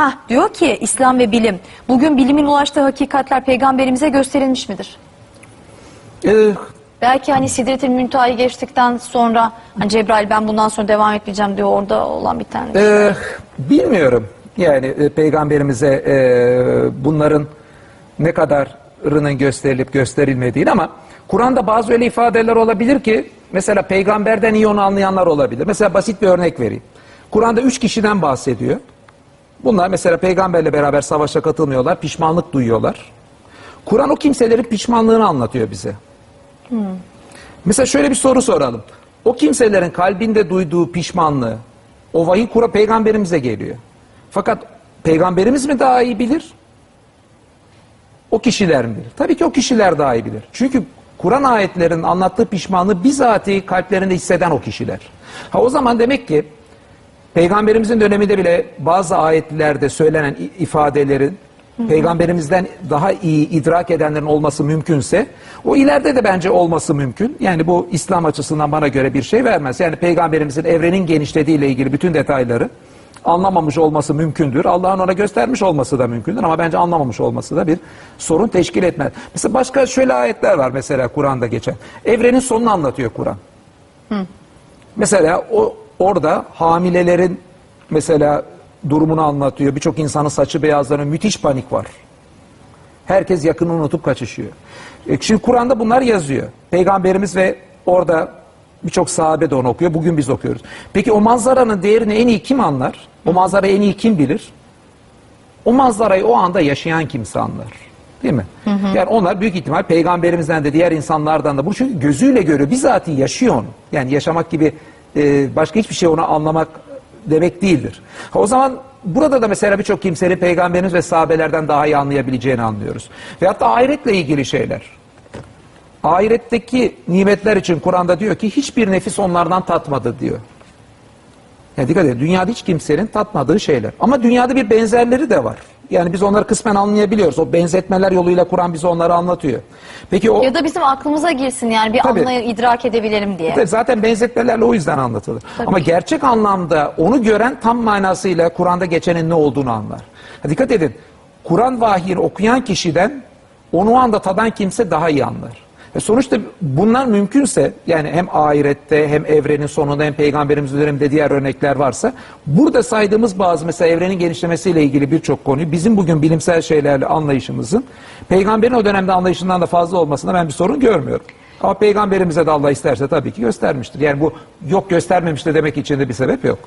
Ha diyor ki İslam ve bilim. Bugün bilimin ulaştığı hakikatler peygamberimize gösterilmiş midir? Ee, Belki hani Sidret-i Müntaha'yı geçtikten sonra hani Cebrail ben bundan sonra devam etmeyeceğim diyor orada olan bir tane. Ee, bilmiyorum. Yani e, peygamberimize e, bunların ne kadarının gösterilip gösterilmediğini ama Kur'an'da bazı öyle ifadeler olabilir ki mesela peygamberden iyi onu anlayanlar olabilir. Mesela basit bir örnek vereyim. Kur'an'da üç kişiden bahsediyor. Bunlar mesela peygamberle beraber savaşa katılmıyorlar, pişmanlık duyuyorlar. Kur'an o kimselerin pişmanlığını anlatıyor bize. Mesela şöyle bir soru soralım. O kimselerin kalbinde duyduğu pişmanlığı, o vahiy kura peygamberimize geliyor. Fakat peygamberimiz mi daha iyi bilir? O kişiler mi bilir? Tabii ki o kişiler daha iyi bilir. Çünkü Kur'an ayetlerinin anlattığı pişmanlığı bizatihi kalplerinde hisseden o kişiler. Ha o zaman demek ki Peygamberimizin döneminde bile bazı ayetlerde söylenen ifadelerin peygamberimizden daha iyi idrak edenlerin olması mümkünse o ileride de bence olması mümkün. Yani bu İslam açısından bana göre bir şey vermez. Yani peygamberimizin evrenin genişlediği ile ilgili bütün detayları anlamamış olması mümkündür. Allah'ın ona göstermiş olması da mümkündür ama bence anlamamış olması da bir sorun teşkil etmez. Mesela başka şöyle ayetler var mesela Kur'an'da geçen. Evrenin sonunu anlatıyor Kur'an. Mesela o orada hamilelerin mesela durumunu anlatıyor. Birçok insanın saçı beyazlanıyor. Müthiş panik var. Herkes yakını unutup kaçışıyor. E, Şimdi Kur'an'da bunlar yazıyor. Peygamberimiz ve orada birçok sahabe de onu okuyor. Bugün biz okuyoruz. Peki o manzaranın değerini en iyi kim anlar? O manzarayı en iyi kim bilir? O manzarayı o anda yaşayan kimse anlar. Değil mi? Yani onlar büyük ihtimal peygamberimizden de diğer insanlardan da bu çünkü gözüyle görüyor. Bizatihi yaşıyor onu. Yani yaşamak gibi e, başka hiçbir şey onu anlamak demek değildir. O zaman burada da mesela birçok kimsenin peygamberimiz ve sahabelerden daha iyi anlayabileceğini anlıyoruz. Ve hatta ahiretle ilgili şeyler. Ahiretteki nimetler için Kur'an'da diyor ki hiçbir nefis onlardan tatmadı diyor. Yani dikkat edin dünyada hiç kimsenin tatmadığı şeyler. Ama dünyada bir benzerleri de var. Yani biz onları kısmen anlayabiliyoruz. O benzetmeler yoluyla Kur'an bize onları anlatıyor. Peki o Ya da bizim aklımıza girsin yani bir Tabii. anlay idrak edebilelim diye. Tabii zaten benzetmelerle o yüzden anlatılır. Ama gerçek anlamda onu gören tam manasıyla Kur'an'da geçenin ne olduğunu anlar. Ha, dikkat edin. Kur'an vahiyini okuyan kişiden onu anda tadan kimse daha iyi anlar. E sonuçta bunlar mümkünse yani hem ahirette hem evrenin sonunda hem peygamberimiz döneminde diğer örnekler varsa burada saydığımız bazı mesela evrenin genişlemesiyle ilgili birçok konuyu bizim bugün bilimsel şeylerle anlayışımızın peygamberin o dönemde anlayışından da fazla olmasında ben bir sorun görmüyorum. Ama peygamberimize de Allah isterse tabii ki göstermiştir. Yani bu yok göstermemiştir demek için de bir sebep yok.